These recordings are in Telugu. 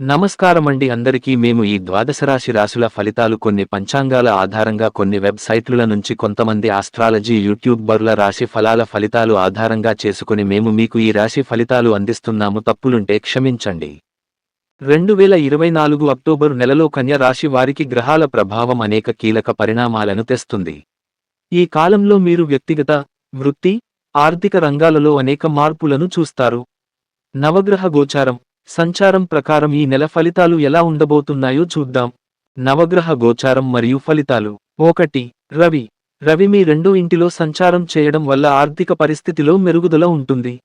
నమస్కారమండి అందరికీ మేము ఈ ద్వాదశ రాశి రాశుల ఫలితాలు కొన్ని పంచాంగాల ఆధారంగా కొన్ని వెబ్సైట్ల నుంచి కొంతమంది ఆస్ట్రాలజీ బరుల రాశి ఫలాల ఫలితాలు ఆధారంగా చేసుకుని మేము మీకు ఈ రాశి ఫలితాలు అందిస్తున్నాము. తప్పులుంటే క్షమించండి. రెండు వేల ఇరవై నాలుగు అక్టోబరు నెలలో కన్య రాశి వారికి గ్రహాల ప్రభావం అనేక కీలక పరిణామాలను తెస్తుంది. ఈ కాలంలో మీరు వ్యక్తిగత వృత్తి ఆర్థిక రంగాలలో అనేక మార్పులను చూస్తారు. నవగ్రహ గోచారం సంచారం ప్రకారం ఈ నెల ఫలితాలు ఎలా ఉండబోతున్నాయో చూద్దాం. నవగ్రహ గోచారం మరియు ఫలితాలు. ఒకటి రవి. రవి మీ రెండు ఇంటిలో సంచారం చేయడం వల్ల ఆర్థిక పరిస్థితిలో మెరుగుదల ఉంటుంది.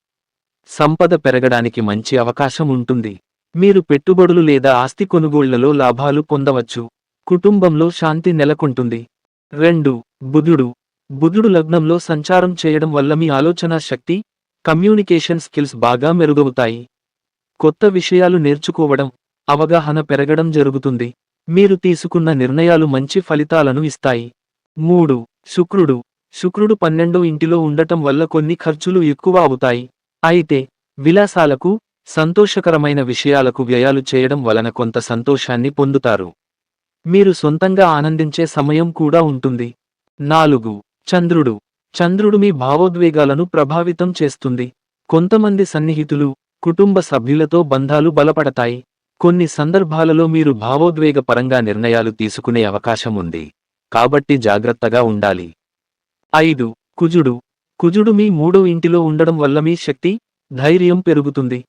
సంపద పెరగడానికి మంచి అవకాశం ఉంటుంది. మీరు పెట్టుబడులు లేదా ఆస్తి కొనుగోళ్ళలో లాభాలు పొందవచ్చు. కుటుంబంలో శాంతి నెలకొంటుంది. రెండు బుధుడు. బుధుడు లగ్నంలో సంచారం చేయడం వల్ల మీ ఆలోచన శక్తి కమ్యూనికేషన్ స్కిల్స్ బాగా మెరుగవుతాయి. కొత్త విషయాలు నేర్చుకోవడం అవగాహన పెరగడం జరుగుతుంది. మీరు తీసుకున్న నిర్ణయాలు మంచి ఫలితాలను ఇస్తాయి. మూడు శుక్రుడు. శుక్రుడు పన్నెండో ఇంటిలో ఉండటం వల్ల కొన్ని ఖర్చులు ఎక్కువ అవుతాయి. అయితే విలాసాలకు సంతోషకరమైన విషయాలకు వ్యయాలు చేయడం వలన కొంత సంతోషాన్ని పొందుతారు. మీరు సొంతంగా ఆనందించే సమయం కూడా ఉంటుంది. నాలుగు చంద్రుడు. చంద్రుడు మీ భావోద్వేగాలను ప్రభావితం చేస్తుంది. కొంతమంది సన్నిహితులు కుటుంబ సభ్యులతో బంధాలు బలపడతాయి. కొన్ని సందర్భాలలో మీరు భావోద్వేగపరంగా నిర్ణయాలు తీసుకునే అవకాశం ఉంది. కాబట్టి జాగ్రత్తగా ఉండాలి. ఐదు. కుజుడు. కుజుడు మీ మూడో ఇంటిలో ఉండడం వల్ల మీ శక్తి ధైర్యం పెరుగుతుంది.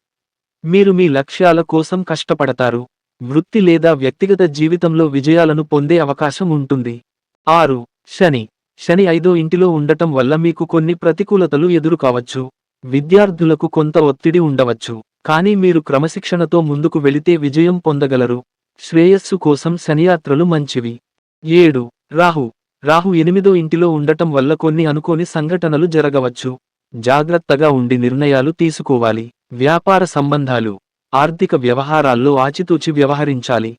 మీరు మీ లక్ష్యాల కోసం కష్టపడతారు. వృత్తి లేదా వ్యక్తిగత జీవితంలో విజయాలను పొందే అవకాశం ఉంటుంది. ఆరు. శని. శని ఐదో ఇంటిలో ఉండటం వల్ల మీకు కొన్ని ప్రతికూలతలు ఎదురు కావచ్చు విద్యార్థులకు కొంత ఒత్తిడి ఉండవచ్చు. కానీ మీరు క్రమశిక్షణతో ముందుకు వెళితే విజయం పొందగలరు. శ్రేయస్సు కోసం శనియాత్రలు మంచివి. ఏడు. రాహు. రాహు ఎనిమిదో ఇంటిలో ఉండటం వల్ల కొన్ని అనుకోని సంఘటనలు జరగవచ్చు. జాగ్రత్తగా ఉండి నిర్ణయాలు తీసుకోవాలి. వ్యాపార సంబంధాలు. ఆర్థిక వ్యవహారాల్లో ఆచితూచి వ్యవహరించాలి.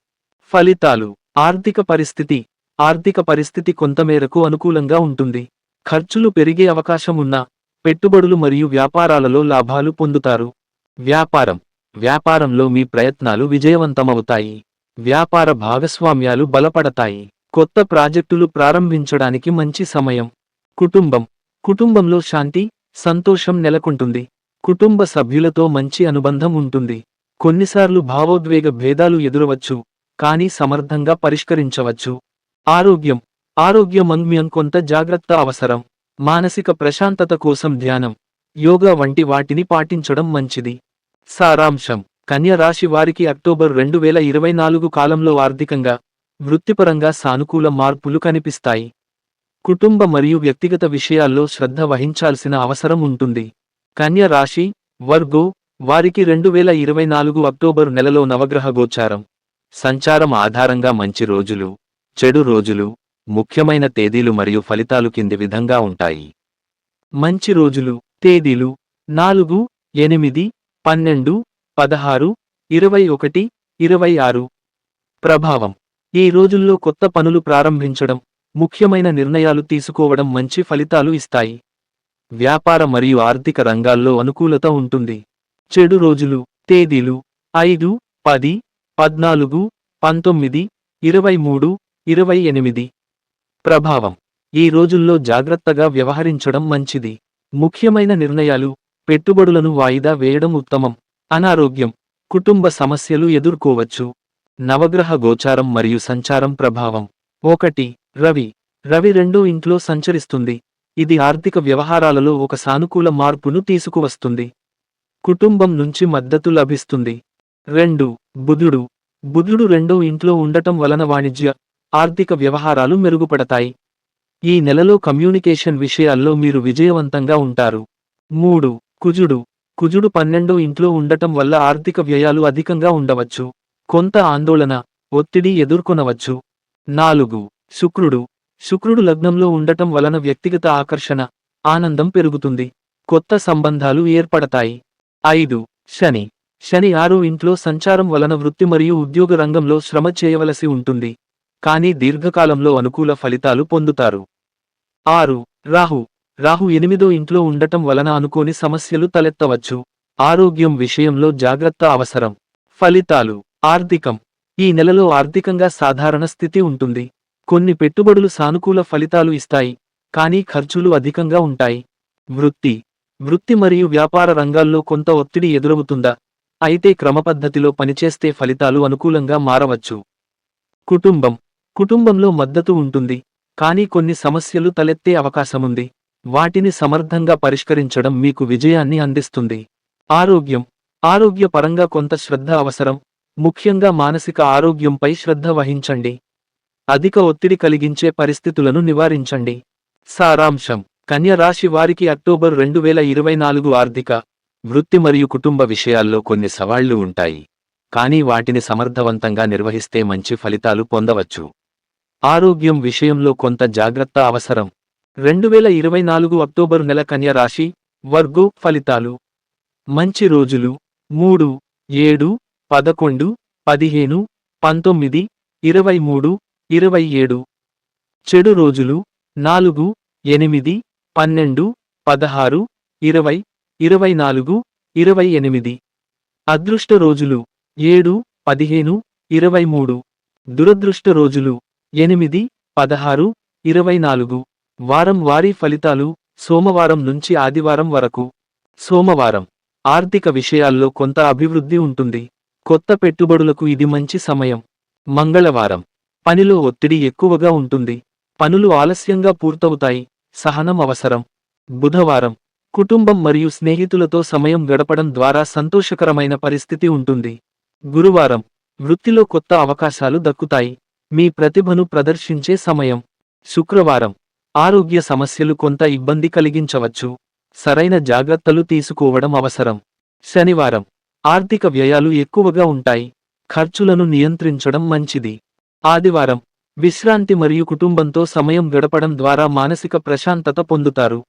ఫలితాలు. ఆర్థిక పరిస్థితి. ఆర్థిక పరిస్థితి కొంతమేరకు అనుకూలంగా ఉంటుంది. ఖర్చులు పెరిగే అవకాశం ఉన్నా పెట్టుబడులు మరియు వ్యాపారాలలో లాభాలు పొందుతారు. వ్యాపారం. వ్యాపారంలో మీ ప్రయత్నాలు విజయవంతమవుతాయి. వ్యాపార భాగస్వామ్యాలు బలపడతాయి. కొత్త ప్రాజెక్టులు ప్రారంభించడానికి మంచి సమయం. కుటుంబం. కుటుంబంలో శాంతి సంతోషం నెలకొంటుంది. కుటుంబ సభ్యులతో మంచి అనుబంధం ఉంటుంది. కొన్నిసార్లు భావోద్వేగ భేదాలు ఎదురవచ్చు కానీ సమర్థంగా పరిష్కరించవచ్చు. ఆరోగ్యం. ఆరోగ్యం కొంత జాగ్రత్త అవసరం. మానసిక ప్రశాంతత కోసం ధ్యానం. యోగా వంటి వాటిని పాటించడం మంచిది. సారాంశం. కన్య రాశి వారికి అక్టోబర్ రెండు వేల ఇరవై నాలుగు కాలంలో ఆర్థికంగా వృత్తిపరంగా సానుకూల మార్పులు కనిపిస్తాయి. కుటుంబ మరియు వ్యక్తిగత విషయాల్లో శ్రద్ధ వహించాల్సిన అవసరం ఉంటుంది. కన్య రాశి వర్గో వారికి రెండు వేల ఇరవై నాలుగు అక్టోబర్ నెలలో నవగ్రహ గోచారం. సంచారం ఆధారంగా మంచి రోజులు చెడు రోజులు ముఖ్యమైన తేదీలు మరియు ఫలితాలు కింది విధంగా ఉంటాయి. మంచి రోజులు తేదీలు నాలుగు ఎనిమిది పన్నెండు పదహారు ఇరవై ఒకటి ఇరవై ఆరు. ప్రభావం. ఈ రోజుల్లో కొత్త పనులు ప్రారంభించడం ముఖ్యమైన నిర్ణయాలు తీసుకోవడం మంచి ఫలితాలు ఇస్తాయి. వ్యాపార మరియు ఆర్థిక రంగాల్లో అనుకూలత ఉంటుంది. చెడు రోజులు తేదీలు ఐదు పది పద్నాలుగు పంతొమ్మిది ఇరవై మూడు ఇరవై ఎనిమిది. ప్రభావం. ఈ రోజుల్లో జాగ్రత్తగా వ్యవహరించడం మంచిది. ముఖ్యమైన నిర్ణయాలు పెట్టుబడులను వాయిదా వేయడం ఉత్తమం. అనారోగ్యం కుటుంబ సమస్యలు ఎదుర్కోవచ్చు. నవగ్రహ గోచారం మరియు సంచారం ప్రభావం. ఒకటి రవి. రవి రెండో ఇంట్లో సంచరిస్తుంది. ఇది ఆర్థిక వ్యవహారాలలో ఒక సానుకూల మార్పును తీసుకువస్తుంది. కుటుంబం నుంచి మద్దతు లభిస్తుంది. రెండు బుధుడు. బుధుడు రెండో ఇంట్లో ఉండటం వలన వాణిజ్య ఆర్థిక వ్యవహారాలు మెరుగుపడతాయి. ఈ నెలలో కమ్యూనికేషన్ విషయాల్లో మీరు విజయవంతంగా ఉంటారు. మూడు. కుజుడు. కుజుడు పన్నెండో ఇంట్లో ఉండటం వల్ల ఆర్థిక వ్యయాలు అధికంగా ఉండవచ్చు. కొంత ఆందోళన ఒత్తిడి ఎదుర్కొనవచ్చు. నాలుగు. శుక్రుడు. శుక్రుడు లగ్నంలో ఉండటం వలన వ్యక్తిగత ఆకర్షణ ఆనందం పెరుగుతుంది. కొత్త సంబంధాలు ఏర్పడతాయి. ఐదు. శని. శని ఆరు ఇంట్లో సంచారం వలన వృత్తి మరియు ఉద్యోగ రంగంలో శ్రమ చేయవలసి ఉంటుంది. కానీ దీర్ఘకాలంలో అనుకూల ఫలితాలు పొందుతారు. ఆరు రాహు. రాహు ఎనిమిదో ఇంట్లో ఉండటం వలన అనుకోని సమస్యలు తలెత్తవచ్చు. ఆరోగ్యం విషయంలో జాగ్రత్త అవసరం. ఫలితాలు. ఆర్థికం. ఈ నెలలో ఆర్థికంగా సాధారణ స్థితి ఉంటుంది. కొన్ని పెట్టుబడులు సానుకూల ఫలితాలు ఇస్తాయి. కానీ ఖర్చులు అధికంగా ఉంటాయి. వృత్తి. వృత్తి మరియు వ్యాపార రంగాల్లో కొంత ఒత్తిడి ఎదురవుతుందా? అయితే క్రమపద్ధతిలో పనిచేస్తే ఫలితాలు అనుకూలంగా మారవచ్చు. కుటుంబం. కుటుంబంలో మద్దతు ఉంటుంది. కానీ కొన్ని సమస్యలు తలెత్తే అవకాశముంది. వాటిని సమర్థంగా పరిష్కరించడం మీకు విజయాన్ని అందిస్తుంది. ఆరోగ్యం. ఆరోగ్యపరంగా కొంత శ్రద్ధ అవసరం. ముఖ్యంగా మానసిక ఆరోగ్యంపై శ్రద్ధ వహించండి. అధిక ఒత్తిడి కలిగించే పరిస్థితులను నివారించండి. సారాంశం. కన్య రాశి వారికి అక్టోబర్ రెండు వేల ఇరవై నాలుగు ఆర్థిక వృత్తి మరియు కుటుంబ విషయాల్లో కొన్ని సవాళ్ళు ఉంటాయి. కానీ వాటిని సమర్థవంతంగా నిర్వహిస్తే మంచి ఫలితాలు పొందవచ్చు. ఆరోగ్యం విషయంలో కొంత జాగ్రత్త అవసరం. రెండు వేల ఇరవై నాలుగు అక్టోబరు నెల కన్య రాశి వర్గో ఫలితాలు. మంచి రోజులు. మూడు ఏడు పదకొండు పదిహేను పంతొమ్మిది ఇరవై మూడు ఇరవై ఏడు. చెడు రోజులు. నాలుగు ఎనిమిది పన్నెండు పదహారు ఇరవై ఇరవై నాలుగు ఇరవై ఎనిమిది. అదృష్ట రోజులు. ఏడు పదిహేను ఇరవై మూడు. దురదృష్ట రోజులు. ఎనిమిది పదహారు ఇరవై నాలుగు. వారం వారీ ఫలితాలు సోమవారం నుంచి ఆదివారం వరకు. సోమవారం. ఆర్థిక విషయాల్లో కొంత అభివృద్ధి ఉంటుంది. కొత్త పెట్టుబడులకు ఇది మంచి సమయం. మంగళవారం. పనిలో ఒత్తిడి ఎక్కువగా ఉంటుంది. పనులు ఆలస్యంగా పూర్తవుతాయి. సహనం అవసరం. బుధవారం. కుటుంబం మరియు స్నేహితులతో సమయం గడపడం ద్వారా సంతోషకరమైన పరిస్థితి ఉంటుంది. గురువారం. వృత్తిలో కొత్త అవకాశాలు దక్కుతాయి. మీ ప్రతిభను ప్రదర్శించే సమయం. శుక్రవారం. ఆరోగ్య సమస్యలు కొంత ఇబ్బంది కలిగించవచ్చు. సరైన జాగ్రత్తలు తీసుకోవడం అవసరం. శనివారం. ఆర్థిక వ్యయాలు ఎక్కువగా ఉంటాయి. ఖర్చులను నియంత్రించడం మంచిది. ఆదివారం. విశ్రాంతి మరియు కుటుంబంతో సమయం గడపడం ద్వారా మానసిక ప్రశాంతత పొందుతారు.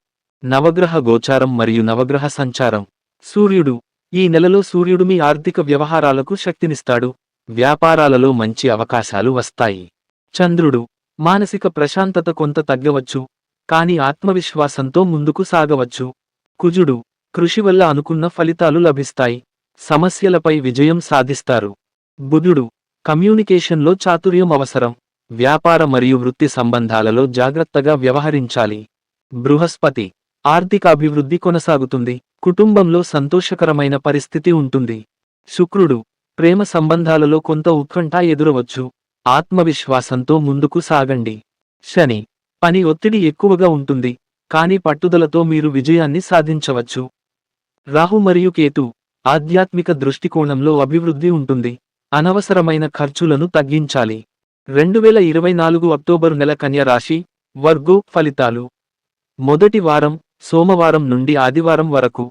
నవగ్రహ గోచారం మరియు నవగ్రహ సంచారం. సూర్యుడు. ఈ నెలలో సూర్యుడు మీ ఆర్థిక వ్యవహారాలకు శక్తినిస్తాడు. వ్యాపారాలలో మంచి అవకాశాలు వస్తాయి. చంద్రుడు మానసిక ప్రశాంతత కొంత తగ్గవచ్చు కాని ఆత్మవిశ్వాసంతో ముందుకు సాగవచ్చు. కుజుడు కృషి వల్ల అనుకున్న ఫలితాలు లభిస్తాయి సమస్యలపై విజయం సాధిస్తారు. బుధుడు కమ్యూనికేషన్లో చాతుర్యం అవసరం వ్యాపార మరియు వృత్తి సంబంధాలలో జాగ్రత్తగా వ్యవహరించాలి. బృహస్పతి ఆర్థిక అభివృద్ధి కొనసాగుతుంది కుటుంబంలో సంతోషకరమైన పరిస్థితి ఉంటుంది. శుక్రుడు ప్రేమ సంబంధాలలో కొంత ఉత్కంఠ ఎదురవచ్చు. ఆత్మవిశ్వాసంతో ముందుకు సాగండి. శని పని ఒత్తిడి ఎక్కువగా ఉంటుంది కానీ పట్టుదలతో మీరు విజయాన్ని సాధించవచ్చు. రాహు మరియు కేతు ఆధ్యాత్మిక దృష్టికోణంలో అభివృద్ధి ఉంటుంది అనవసరమైన ఖర్చులను తగ్గించాలి. రెండు వేల ఇరవై నాలుగు అక్టోబరు నెల కన్య రాశి వర్గు ఫలితాలు. మొదటి వారం సోమవారం నుండి ఆదివారం వరకు.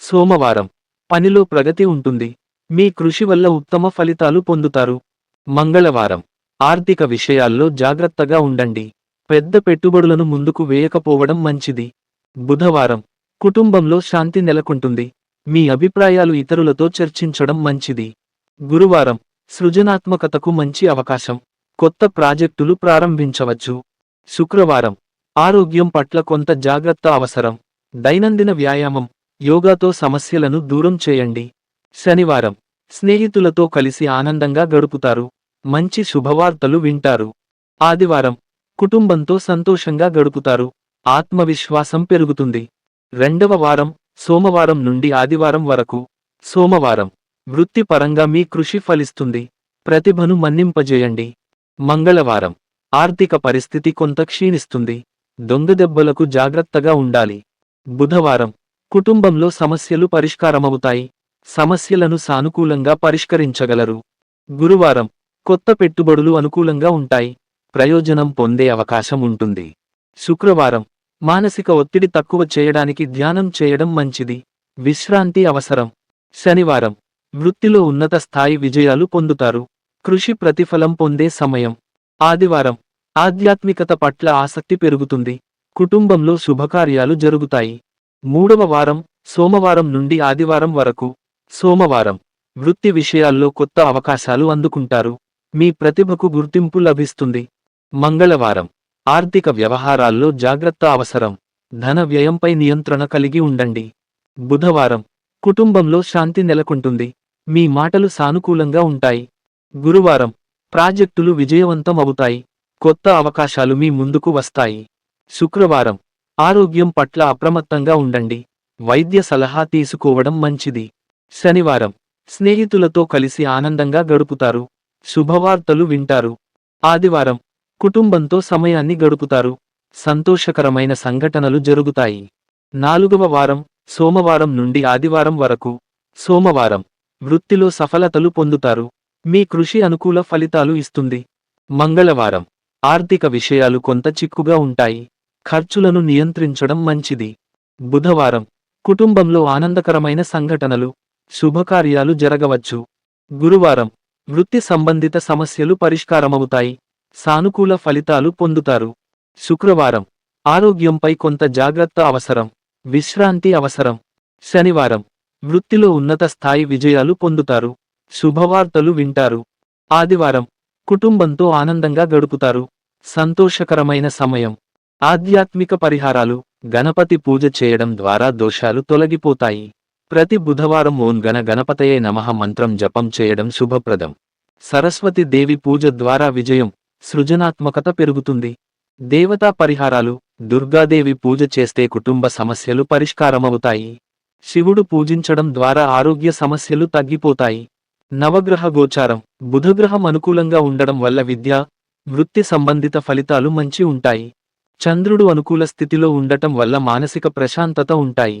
సోమవారం పనిలో ప్రగతి ఉంటుంది. మీ కృషి వల్ల ఉత్తమ ఫలితాలు పొందుతారు. మంగళవారం. ఆర్థిక విషయాల్లో జాగ్రత్తగా ఉండండి. పెద్ద పెట్టుబడులను ముందుకు వేయకపోవడం మంచిది. బుధవారం. కుటుంబంలో శాంతి నెలకొంటుంది. మీ అభిప్రాయాలు ఇతరులతో చర్చించడం మంచిది. గురువారం. సృజనాత్మకతకు మంచి అవకాశం. కొత్త ప్రాజెక్టులు ప్రారంభించవచ్చు. శుక్రవారం. ఆరోగ్యం పట్ల కొంత జాగ్రత్త అవసరం. దైనందిన వ్యాయామం. యోగాతో సమస్యలను దూరం చేయండి. శనివారం. స్నేహితులతో కలిసి ఆనందంగా గడుపుతారు. మంచి శుభవార్తలు వింటారు. ఆదివారం కుటుంబంతో సంతోషంగా గడుపుతారు. ఆత్మవిశ్వాసం పెరుగుతుంది. రెండవ వారం సోమవారం నుండి ఆదివారం వరకు. సోమవారం వృత్తిపరంగా మీ కృషి ఫలిస్తుంది. ప్రతిభను మన్నింపజేయండి. మంగళవారం ఆర్థిక పరిస్థితి కొంత క్షీణిస్తుంది. దొంగదెబ్బలకు జాగ్రత్తగా ఉండాలి. బుధవారం కుటుంబంలో సమస్యలు పరిష్కారమవుతాయి. సమస్యలను సానుకూలంగా పరిష్కరించగలరు. గురువారం కొత్త పెట్టుబడులు అనుకూలంగా ఉంటాయి. ప్రయోజనం పొందే అవకాశం ఉంటుంది. శుక్రవారం మానసిక ఒత్తిడి తక్కువ చేయడానికి ధ్యానం చేయడం మంచిది. విశ్రాంతి అవసరం. శనివారం వృత్తిలో ఉన్నత స్థాయి విజయాలు పొందుతారు. కృషి ప్రతిఫలం పొందే సమయం. ఆదివారం ఆధ్యాత్మికత పట్ల ఆసక్తి పెరుగుతుంది. కుటుంబంలో శుభకార్యాలు జరుగుతాయి. మూడవ వారం సోమవారం నుండి ఆదివారం వరకు సోమవారం వృత్తి విషయాల్లో కొత్త అవకాశాలు అందుకుంటారు. మీ ప్రతిభకు గుర్తింపు లభిస్తుంది. మంగళవారం ఆర్థిక వ్యవహారాల్లో జాగ్రత్త అవసరం. ధన వ్యయంపై నియంత్రణ కలిగి ఉండండి. బుధవారం కుటుంబంలో శాంతి నెలకొంటుంది. మీ మాటలు సానుకూలంగా ఉంటాయి. గురువారం ప్రాజెక్టులు విజయవంతం అవుతాయి. కొత్త అవకాశాలు మీ ముందుకు వస్తాయి. శుక్రవారం ఆరోగ్యం పట్ల అప్రమత్తంగా ఉండండి. వైద్య సలహా తీసుకోవడం మంచిది. శనివారం. స్నేహితులతో కలిసి ఆనందంగా గడుపుతారు. శుభవార్తలు వింటారు. ఆదివారం. కుటుంబంతో సమయాన్ని గడుపుతారు. సంతోషకరమైన సంఘటనలు జరుగుతాయి. నాలుగవ వారం. సోమవారం నుండి ఆదివారం వరకు. సోమవారం. వృత్తిలో సఫలతలు పొందుతారు. మీ కృషి అనుకూల ఫలితాలు ఇస్తుంది. మంగళవారం. ఆర్థిక విషయాలు కొంత చిక్కుగా ఉంటాయి. ఖర్చులను నియంత్రించడం మంచిది. బుధవారం. కుటుంబంలో ఆనందకరమైన సంఘటనలు. శుభకార్యాలు జరగవచ్చు. గురువారం వృత్తి సంబంధిత సమస్యలు పరిష్కారమవుతాయి. సానుకూల ఫలితాలు పొందుతారు. శుక్రవారం ఆరోగ్యంపై కొంత జాగ్రత్త అవసరం. విశ్రాంతి అవసరం. శనివారం వృత్తిలో ఉన్నత స్థాయి విజయాలు పొందుతారు. శుభవార్తలు వింటారు. ఆదివారం కుటుంబంతో ఆనందంగా గడుపుతారు. సంతోషకరమైన సమయం. ఆధ్యాత్మిక పరిహారాలు గణపతి పూజ చేయడం ద్వారా దోషాలు తొలగిపోతాయి. ప్రతి బుధవారం ఓం గణ గణపతయే నమః మంత్రం జపం చేయడం శుభప్రదం. సరస్వతి దేవి పూజ ద్వారా విజయం సృజనాత్మకత పెరుగుతుంది. దేవతా పరిహారాలు దుర్గాదేవి పూజ చేస్తే కుటుంబ సమస్యలు పరిష్కారమవుతాయి. శివుడు పూజించడం ద్వారా ఆరోగ్య సమస్యలు తగ్గిపోతాయి. నవగ్రహ గోచారం బుధగ్రహం అనుకూలంగా ఉండడం వల్ల విద్య వృత్తి సంబంధిత ఫలితాలు మంచి ఉంటాయి. చంద్రుడు అనుకూల స్థితిలో ఉండటం వల్ల మానసిక ప్రశాంతత ఉంటాయి.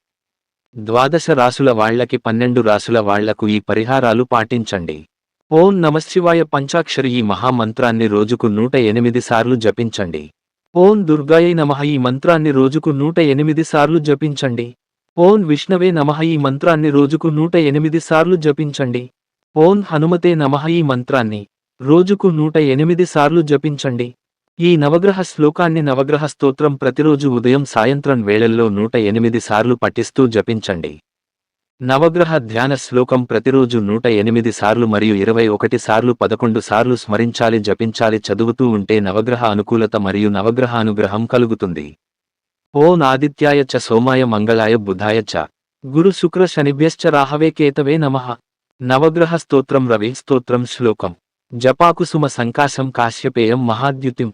ద్వాదశ రాసుల వాళ్ళకి పన్నెండు రాసుల వాళ్ళకు ఈ పరిహారాలు పాటించండి. ఓం నమశివాయ పంచాక్షరి ఈ మహామంత్రాన్ని రోజుకు నూట ఎనిమిది సార్లు జపించండి. ఓం దుర్గాయ నమః ఈ మంత్రాన్ని రోజుకు నూట ఎనిమిది సార్లు జపించండి. ఓం విష్ణవే నమః ఈ మంత్రాన్ని రోజుకు నూట ఎనిమిది సార్లు జపించండి. ఓం హనుమతే నమః ఈ మంత్రాన్ని రోజుకు నూట ఎనిమిది సార్లు జపించండి. ఈ నవగ్రహ శ్లోకాన్ని నవగ్రహ స్తోత్రం ప్రతిరోజు ఉదయం సాయంత్రం వేళల్లో నూట ఎనిమిది సార్లు పఠిస్తూ జపించండి. నవగ్రహ ధ్యాన శ్లోకం ప్రతిరోజు నూట ఎనిమిది సార్లు మరియు ఇరవై ఒకటి సార్లు పదకొండు సార్లు స్మరించాలి జపించాలి చదువుతూ ఉంటే నవగ్రహ అనుకూలత మరియు నవగ్రహ అనుగ్రహం కలుగుతుంది. ఓ నాదిత్యాయ చ సోమాయ మంగళాయ బుధాయ చ. గురు శుక్ర శనిభ్యశ్చ రాహవే కేతవే నమః. నవగ్రహ స్తోత్రం రవి స్తోత్రం శ్లోకం. జపాకుసుమ సంకాశం కాశ్యపేయం మహాద్యుతిం.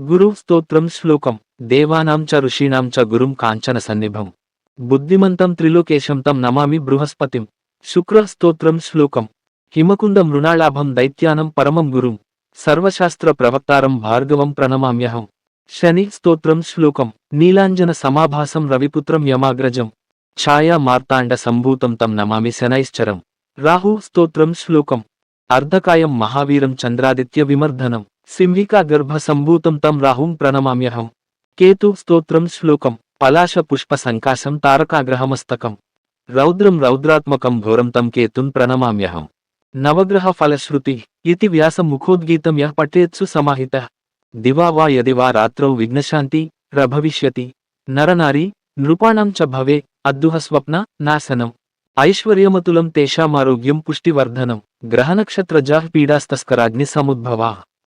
గురు స్తోత్రం శ్లోకం. దేవానాం చ ఋషీణాం చ గురుం కాంచన సన్నిభం. బుద్ధిమంతం త్రిలోకేశం తం నమామి బృహస్పతిం. శుక్ర స్తోత్రం శ్లోకం. హిమకుంద మృణాళాభం దైత్యానం పరమం గురుం. సర్వశాస్త్ర ప్రవక్తారం భార్గవం ప్రణమామ్యహం. శని స్తోత్రం శ్లోకం. నీలాంజన సమాభాసం రవిపుత్రం యమాగ్రజం. ఛాయా మార్తాండ సంభూతం తం నమామి శనైశ్చరం. రాహు స్తోత్రం శ్లోకం. అర్ధకాయం మహావీరం చంద్రాదిత్య విమర్ధనం. సింహికా గర్భ సంభూతం తం రాహుం ప్రణమామ్యహం. కేతు స్తోత్రం శ్లోకం. పలాశ పుష్ప సంకాశం తారకాగ్రహమస్తకం. రౌద్రం రౌద్రాత్మకం ఘోరం తం కేతున్ ప్రణమామ్యహం. నవగ్రహ ఫలశ్రుతి ఇది వ్యాస ముఖోద్గీతం యః పఠేత్సు సమాహిత. దివా వా యది వా రాత్రౌ విఘ్నశాంతి ప్రభవిష్యతి. నరనారి నృపాణం చ భవే అద్దుహ స్వప్న నాశనం. ఐశ్వర్యమతులం తేషామారోగ్యం పుష్టివర్ధనం. గ్రహనక్షత్రజాః పీడాస్తస్కరాగ్ని సముద్భవా.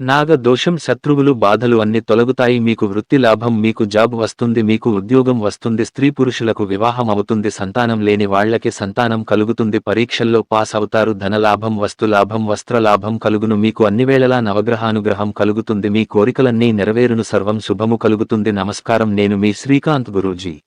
నాగ దోషం శత్రువులు బాధలు అన్ని తొలగుతాయి. మీకు వృత్తి లాభం మీకు జాబ్ వస్తుంది మీకు ఉద్యోగం వస్తుంది. స్త్రీ పురుషులకు వివాహం అవుతుంది సంతానం లేని వాళ్ళకి సంతానం కలుగుతుంది. పరీక్షల్లో పాస్ అవుతారు ధనలాభం వస్తులాభం వస్త్రలాభం కలుగును. మీకు అన్ని వేళలా నవగ్రహానుగ్రహం కలుగుతుంది. మీ కోరికలన్నీ నెరవేరును సర్వం శుభము కలుగుతుంది. నమస్కారం నేను మీ శ్రీకాంత్ గురూజీ.